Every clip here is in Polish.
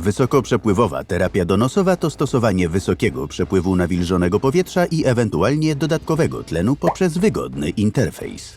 Wysokoprzepływowa terapia donosowa to stosowanie wysokiego przepływu nawilżonego powietrza i ewentualnie dodatkowego tlenu poprzez wygodny interfejs.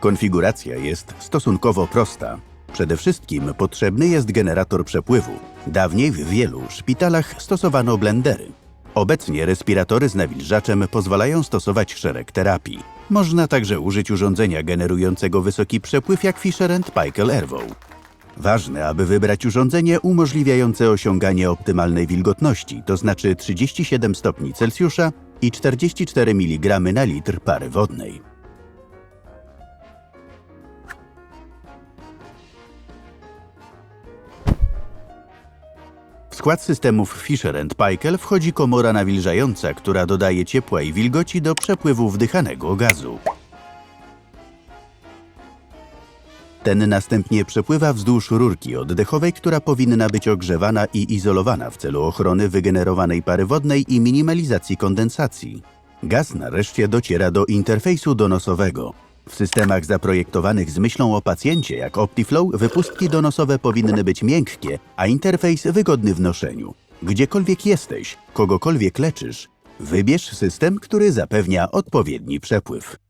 Konfiguracja jest stosunkowo prosta. Przede wszystkim potrzebny jest generator przepływu. Dawniej w wielu szpitalach stosowano blendery. Obecnie respiratory z nawilżaczem pozwalają stosować szereg terapii. Można także użyć urządzenia generującego wysoki przepływ jak Fisher Paykel Airvow. Ważne, aby wybrać urządzenie umożliwiające osiąganie optymalnej wilgotności, to znaczy 37 stopni Celsjusza i 44 mg na litr pary wodnej. W skład systemów Fisher Paykel wchodzi komora nawilżająca, która dodaje ciepła i wilgoci do przepływu wdychanego gazu. Ten następnie przepływa wzdłuż rurki oddechowej, która powinna być ogrzewana i izolowana w celu ochrony wygenerowanej pary wodnej i minimalizacji kondensacji. Gaz nareszcie dociera do interfejsu donosowego. W systemach zaprojektowanych z myślą o pacjencie, jak OptiFlow, wypustki donosowe powinny być miękkie, a interfejs wygodny w noszeniu. Gdziekolwiek jesteś, kogokolwiek leczysz, wybierz system, który zapewnia odpowiedni przepływ.